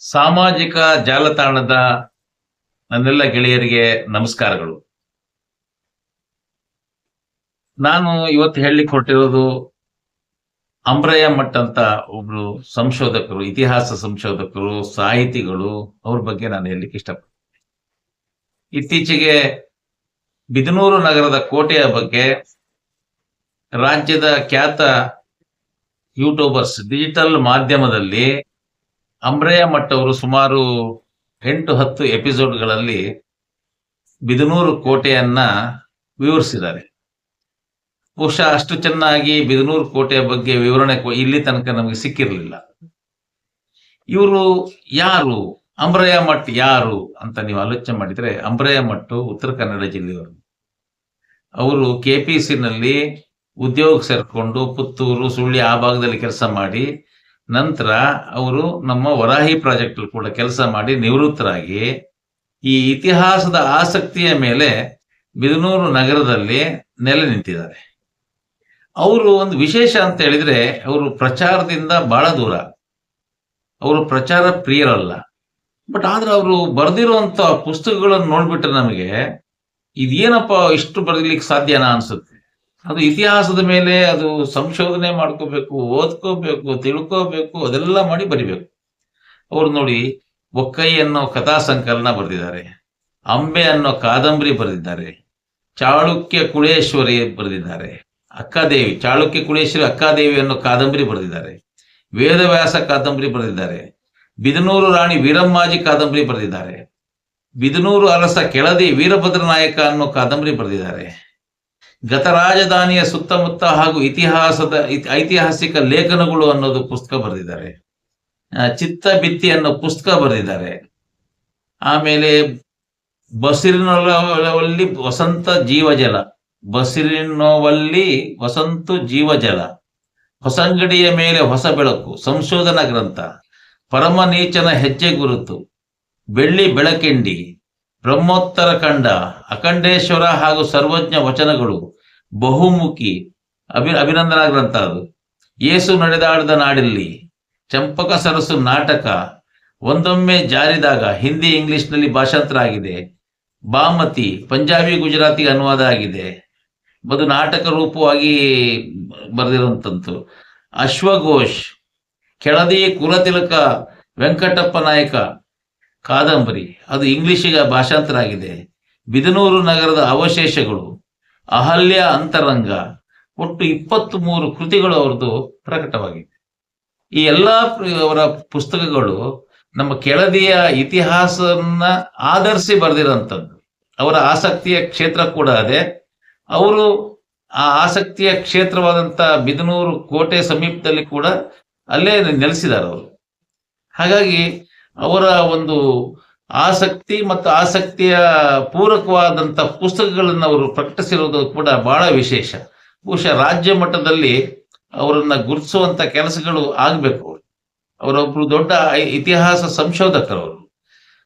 ಸಾಮಾಜಿಕ ಜಾಲತಾಣದ ನನ್ನೆಲ್ಲ ಗೆಳೆಯರಿಗೆ ನಮಸ್ಕಾರಗಳು. ನಾನು ಇವತ್ತು ಹೇಳಲಿಕ್ಕೆ ಕೊಟ್ಟಿರೋದು ಅಂಬ್ರಯ ಮಠ್ ಅಂತ ಒಬ್ರು ಸಂಶೋಧಕರು, ಇತಿಹಾಸ ಸಂಶೋಧಕರು, ಸಾಹಿತಿಗಳು ಅವ್ರ ಬಗ್ಗೆ ನಾನು ಹೇಳಲಿಕ್ಕೆ ಇಷ್ಟಪಡ್ತೀನಿ. ಇತ್ತೀಚೆಗೆ ಬಿದನೂರು ನಗರದ ಕೋಟೆಯ ಬಗ್ಗೆ ರಾಜ್ಯದ ಖ್ಯಾತ ಯೂಟ್ಯೂಬರ್ಸ್ ಡಿಜಿಟಲ್ ಮಾಧ್ಯಮದಲ್ಲಿ ಅಂಬ್ರಯ್ಯ ಮಠ ಅವರು ಸುಮಾರು ಎಂಟು ಹತ್ತು ಎಪಿಸೋಡ್ಗಳಲ್ಲಿ ಬಿದನೂರು ಕೋಟೆಯನ್ನ ವಿವರಿಸಿದ್ದಾರೆ. ಬಹುಶಃ ಅಷ್ಟು ಚೆನ್ನಾಗಿ ಬಿದನೂರು ಕೋಟೆಯ ಬಗ್ಗೆ ವಿವರಣೆ ಇಲ್ಲಿ ತನಕ ನಮಗೆ ಸಿಕ್ಕಿರಲಿಲ್ಲ. ಇವರು ಯಾರು? ಅಂಬ್ರಯ್ಯ ಮಠ್ ಯಾರು? ಅಂತ ನೀವು ಆಲೋಚನೆ ಮಾಡಿದ್ರೆ ಅಂಬ್ರಯ್ಯ ಮಠ ಉತ್ತರ ಕನ್ನಡ ಜಿಲ್ಲೆಯವರು. ಅವರು ಕೆ ಪಿ ಉದ್ಯೋಗ ಸೇರ್ಕೊಂಡು ಪುತ್ತೂರು, ಸುಳ್ಳಿ ಆ ಭಾಗದಲ್ಲಿ ಕೆಲಸ ಮಾಡಿ ನಂತರ ಅವರು ನಮ್ಮ ವರಾಹಿ ಪ್ರಾಜೆಕ್ಟ್ ಕೂಡ ಕೆಲಸ ಮಾಡಿ ನಿವೃತ್ತರಾಗಿ ಈ ಇತಿಹಾಸದ ಆಸಕ್ತಿಯ ಮೇಲೆ ಬಿದನೂರು ನಗರದಲ್ಲಿ ನೆಲೆ ನಿಂತಿದ್ದಾರೆ. ಅವರು ಒಂದು ವಿಶೇಷ ಅಂತ ಹೇಳಿದ್ರೆ ಅವರು ಪ್ರಚಾರದಿಂದ ಬಹಳ ದೂರ. ಅವರು ಪ್ರಚಾರ ಪ್ರಿಯರಲ್ಲ. ಬಟ್ ಆದ್ರೆ ಅವರು ಬರೆದಿರುವಂತ ಪುಸ್ತಕಗಳನ್ನು ನೋಡ್ಬಿಟ್ರೆ ನಮಗೆ ಇದೇನಪ್ಪ ಇಷ್ಟು ಬರೀಲಿಕ್ಕೆ ಸಾಧ್ಯನಾ ಅನ್ಸುತ್ತೆ? ಅದು ಇತಿಹಾಸದ ಮೇಲೆ ಅದು ಸಂಶೋಧನೆ ಮಾಡ್ಕೋಬೇಕು, ಓದ್ಕೋಬೇಕು, ತಿಳ್ಕೋಬೇಕು, ಅದೆಲ್ಲ ಮಾಡಿ ಬರಿಬೇಕು. ಅವ್ರು ನೋಡಿ ಒಕ್ಕೈ ಅನ್ನೋ ಕಥಾ ಸಂಕಲನ ಬರೆದಿದ್ದಾರೆ, ಅಂಬೆ ಅನ್ನೋ ಕಾದಂಬರಿ ಬರೆದಿದ್ದಾರೆ, ಚಾಳುಕ್ಯ ಕುಳೇಶ್ವರಿ ಬರೆದಿದ್ದಾರೆ, ಅಕ್ಕಾದೇವಿ, ಚಾಳುಕ್ಯ ಕುಳೇಶ್ವರಿ, ಅಕ್ಕಾದೇವಿ ಅನ್ನೋ ಕಾದಂಬರಿ ಬರೆದಿದ್ದಾರೆ, ವೇದವ್ಯಾಸ ಕಾದಂಬರಿ ಬರೆದಿದ್ದಾರೆ, ಬಿದನೂರು ರಾಣಿ ವೀರಮ್ಮಾಜಿ ಕಾದಂಬರಿ ಬರೆದಿದ್ದಾರೆ, ಬಿದನೂರು ಅರಸ ಕೆಳದಿ ವೀರಭದ್ರ ನಾಯಕ ಅನ್ನೋ ಕಾದಂಬರಿ ಬರೆದಿದ್ದಾರೆ. ಗತ ರಾಜಧಾನಿಯ ಸುತ್ತಮುತ್ತ ಹಾಗೂ ಇತಿಹಾಸದ ಇತ್- ಐತಿಹಾಸಿಕ ಲೇಖನಗಳು ಅನ್ನೋದು ಪುಸ್ತಕ ಬರೆದಿದ್ದಾರೆ. ಚಿತ್ತ ಬಿತ್ತಿ ಅನ್ನೋ ಪುಸ್ತಕ ಬರೆದಿದ್ದಾರೆ. ಆಮೇಲೆ ಬಸಿರಿನೊಳವಲ್ಲಿ ವಸಂತ ಜೀವಜಲ ಬಸಿರಿನೋವಲ್ಲಿ ವಸಂತು ಜೀವಜಲ, ಹೊಸಂಗಡಿಯ ಮೇಲೆ ಹೊಸ ಬೆಳಕು, ಸಂಶೋಧನಾ ಗ್ರಂಥ, ಪರಮ ನೀಚನ ಹೆಜ್ಜೆ ಗುರುತು, ಬೆಳ್ಳಿ ಬೆಳಕಿಂಡಿ ಬ್ರಹ್ಮೋತ್ತರ ಕಂಡ ಅಖಂಡೇಶ್ವರ ಹಾಗೂ ಸರ್ವಜ್ಞ ವಚನಗಳು ಬಹುಮುಖಿ ಅಭಿ ಅಭಿನಂದನಾ ಗ್ರಂಥ ಅದು ಏಸು ನಡೆದಾಡಿದ ನಾಡಿಲ್ಲಿ ಚಂಪಕ ಸರಸು ನಾಟಕ ಒಂದೊಮ್ಮೆ ಜಾರಿದಾಗ ಹಿಂದಿ ಇಂಗ್ಲಿಷ್ನಲ್ಲಿ ಭಾಷಾಂತರ ಆಗಿದೆ. ಬಾಮತಿ, ಪಂಜಾಬಿ, ಗುಜರಾತಿ ಅನುವಾದ ಆಗಿದೆ. ಅದು ನಾಟಕ ರೂಪವಾಗಿ ಬರೆದಿರುವಂಥದ್ದು. ಅಶ್ವಘೋಷ್, ಕೆಳದಿ ಕುಲತಿಲಕ ವೆಂಕಟಪ್ಪ ನಾಯಕ ಕಾದಂಬರಿ. ಅದು ಇಂಗ್ಲಿಷಿಗೆ ಭಾಷಾಂತರ ಆಗಿದೆ ಬಿದನೂರು ನಗರದ ಅವಶೇಷಗಳು. ಅಹಲ್ಯ ಅಂತರಂಗ. ಒಟ್ಟು ಇಪ್ಪತ್ತ್ ಮೂರು ಕೃತಿಗಳು ಅವರದು ಪ್ರಕಟವಾಗಿದೆ. ಈ ಎಲ್ಲಾ ಅವರ ಪುಸ್ತಕಗಳು ನಮ್ಮ ಕೆಳದಿಯ ಇತಿಹಾಸವನ್ನ ಆಧರಿಸಿ ಬರೆದಿರೋಂಥದ್ದು. ಅವರ ಆಸಕ್ತಿಯ ಕ್ಷೇತ್ರ ಕೂಡ ಅದೇ. ಅವರು ಆ ಆಸಕ್ತಿಯ ಕ್ಷೇತ್ರವಾದಂತ ಬಿದನೂರು ಕೋಟೆ ಸಮೀಪದಲ್ಲಿ ಕೂಡ ಅಲ್ಲೇ ನೆಲೆಸಿದ್ದಾರೆ ಅವರು. ಹಾಗಾಗಿ ಅವರ ಒಂದು ಆಸಕ್ತಿ ಮತ್ತು ಆಸಕ್ತಿಯ ಪೂರಕವಾದಂಥ ಪುಸ್ತಕಗಳನ್ನು ಅವರು ಪ್ರಕಟಿಸಿರೋದು ಕೂಡ ಬಹಳ ವಿಶೇಷ. ಬಹುಶಃ ರಾಜ್ಯ ಮಟ್ಟದಲ್ಲಿ ಅವರನ್ನ ಗುರುತಿಸುವಂತ ಕೆಲಸಗಳು ಆಗಬೇಕು ಅವರೊಬ್ರು ದೊಡ್ಡ ಇತಿಹಾಸ ಸಂಶೋಧಕರವರು.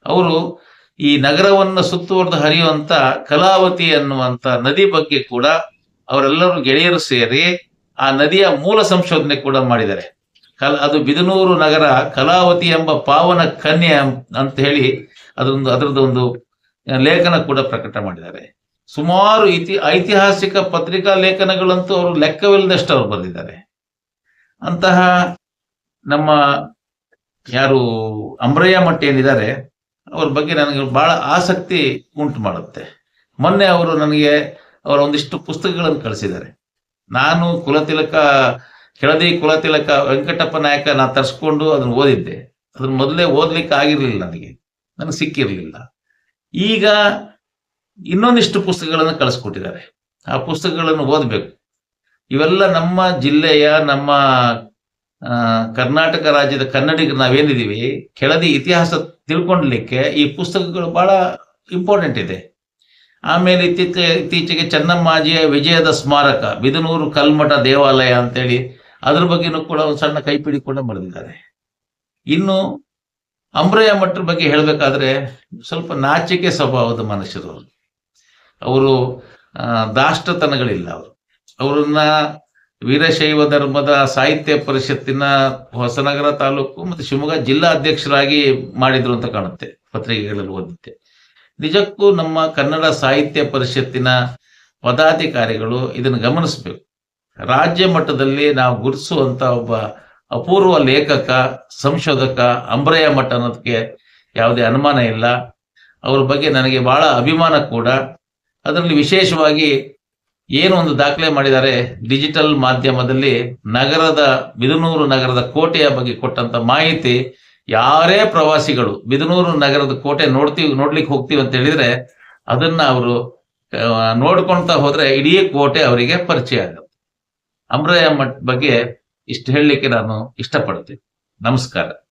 ಅವರು ಈ ನಗರವನ್ನು ಸುತ್ತುವರೆದು ಹರಿಯುವಂತ ಕಲಾವತಿ ಅನ್ನುವಂತ ನದಿ ಬಗ್ಗೆ ಕೂಡ ಅವರೆಲ್ಲರೂ ಗೆಳೆಯರು ಸೇರಿ ಆ ನದಿಯ ಮೂಲ ಸಂಶೋಧನೆ ಕೂಡ ಮಾಡಿದ್ದಾರೆ. ಕಲ, ಅದು ಬಿದನೂರು ನಗರ ಕಲಾವತಿ ಎಂಬ ಪಾವನ ಕನ್ಯೆ ಅಂತ ಹೇಳಿ ಅದೊಂದು ಅದರದ್ದು ಲೇಖನ ಕೂಡ ಪ್ರಕಟ ಮಾಡಿದ್ದಾರೆ. ಸುಮಾರು ಇತಿ, ಐತಿಹಾಸಿಕ ಪತ್ರಿಕಾ ಲೇಖನಗಳಂತೂ ಅವರು ಲೆಕ್ಕವಿಲ್ಲದಷ್ಟು ಅವರು ಬರೆದಿದ್ದಾರೆ. ಅಂತಹ ನಮ್ಮ ಯಾರು ಅಂಬ್ರಯ್ಯ ಮಟ್ಟಿ ಏನಿದ್ದಾರೆ, ಅವ್ರ ಬಗ್ಗೆ ನನಗೆ ಬಹಳ ಆಸಕ್ತಿ ಉಂಟು ಮಾಡುತ್ತೆ. ಮೊನ್ನೆ ಅವರು ನನಗೆ ಅವರ ಒಂದಿಷ್ಟು ಪುಸ್ತಕಗಳನ್ನು ಕಳಿಸಿದ್ದಾರೆ. ನಾನು ಕುಲತಿಲಕ ಕೆಳದಿ ಕುಲತಿಲಕ ವೆಂಕಟಪ್ಪ ನಾಯಕ ನಾ ತರಿಸ್ಕೊಂಡು ಅದನ್ನು ಓದಿದ್ದೆ. ಅದನ್ನ ಮೊದಲೇ ಓದ್ಲಿಕ್ಕೆ ಆಗಿರಲಿಲ್ಲ ನನಗೆ. ನನಗೆ ಸಿಕ್ಕಿರಲಿಲ್ಲ. ಈಗ ಇನ್ನೊಂದಿಷ್ಟು ಪುಸ್ತಕಗಳನ್ನು ಕಳಿಸ್ಕೊಟ್ಟಿದ್ದಾರೆ. ಆ ಪುಸ್ತಕಗಳನ್ನು ಓದಬೇಕು. ಇವೆಲ್ಲ ನಮ್ಮ ಜಿಲ್ಲೆಯ, ನಮ್ಮ ಕರ್ನಾಟಕ ರಾಜ್ಯದ ಕನ್ನಡಿಗರು ನಾವೇನಿದ್ದೀವಿ ಕೆಳದಿ ಇತಿಹಾಸ ತಿಳ್ಕೊಳ್ಲಿಕ್ಕೆ ಈ ಪುಸ್ತಕಗಳು ಬಹಳ ಇಂಪಾರ್ಟೆಂಟ್ ಇದೆ. ಆಮೇಲೆ ಇತ್ತೀಚೆಗೆ ಇತ್ತೀಚೆಗೆ ಚೆನ್ನಮ್ಮಾಜಿಯ ವಿಜಯದ ಸ್ಮಾರಕ, ಬಿದನೂರು ಕಲ್ಮಠ ದೇವಾಲಯ ಅಂತೇಳಿ ಅದ್ರ ಬಗ್ಗೆನೂ ಕೂಡ ಒಂದು ಸಣ್ಣ ಕೈಪಿಡಿ ಕೂಡ ಬರೆದಿದ್ದಾರೆ. ಇನ್ನು ಅಂಬ್ರಯ್ಯ ಮಠದ ಬಗ್ಗೆ ಹೇಳಬೇಕಾದ್ರೆ ಸ್ವಲ್ಪ ನಾಚಿಕೆ ಸ್ವಭಾವದ ಮನುಷ್ಯರು ಅವರು ದಾಷ್ಟತನಗಳಿಲ್ಲ ಅವರು. ಅವರನ್ನ ವೀರಶೈವ ಧರ್ಮದ ಸಾಹಿತ್ಯ ಪರಿಷತ್ತಿನ ಹೊಸನಗರ ತಾಲೂಕು ಮತ್ತು ಶಿವಮೊಗ್ಗ ಜಿಲ್ಲಾ ಅಧ್ಯಕ್ಷರಾಗಿ ಮಾಡಿದ್ರು ಅಂತ ಕಾಣುತ್ತೆ ಪತ್ರಿಕೆಗಳಲ್ಲಿ ಓದಿದ್ದೆ. ನಿಜಕ್ಕೂ ನಮ್ಮ ಕನ್ನಡ ಸಾಹಿತ್ಯ ಪರಿಷತ್ತಿನ ಪದಾಧಿಕಾರಿಗಳು ಇದನ್ನು ಗಮನಿಸಬೇಕು. ರಾಜ್ಯ ಮಟ್ಟದಲ್ಲಿ ನಾವು ಗುರುತಿಸುವಂತ ಒಬ್ಬ ಅಪೂರ್ವ ಲೇಖಕ, ಸಂಶೋಧಕ ಅಂಬ್ರಯ ಮಠ ಅನ್ನೋದಕ್ಕೆ ಯಾವುದೇ ಅನುಮಾನ ಇಲ್ಲ. ಅವ್ರ ಬಗ್ಗೆ ನನಗೆ ಬಹಳ ಅಭಿಮಾನ ಕೂಡ. ಅದರಲ್ಲಿ ವಿಶೇಷವಾಗಿ ಏನು ಒಂದು ದಾಖಲೆ ಮಾಡಿದ್ದಾರೆ ಡಿಜಿಟಲ್ ಮಾಧ್ಯಮದಲ್ಲಿ ನಗರದ, ಬಿದನೂರು ನಗರದ ಕೋಟೆಯ ಬಗ್ಗೆ ಕೊಟ್ಟಂತ ಮಾಹಿತಿ. ಯಾರೇ ಪ್ರವಾಸಿಗಳು ಬಿದನೂರು ನಗರದ ಕೋಟೆ ನೋಡ್ತೀವಿ, ನೋಡ್ಲಿಕ್ಕೆ ಹೋಗ್ತೀವಿ ಅಂತ ಹೇಳಿದ್ರೆ ಅದನ್ನ ಅವರು ನೋಡ್ಕೊಳ್ತಾ ಹೋದ್ರೆ ಇಡೀ ಕೋಟೆ ಅವರಿಗೆ ಪರಿಚಯ ಆಗುತ್ತೆ. ಅಮ್ರಯ್ಯ ಮಠ್ ಬಗ್ಗೆ ಇಷ್ಟು ಹೇಳಲಿಕ್ಕೆ ನಾನು ಇಷ್ಟಪಡ್ತೀನಿ. ನಮಸ್ಕಾರ.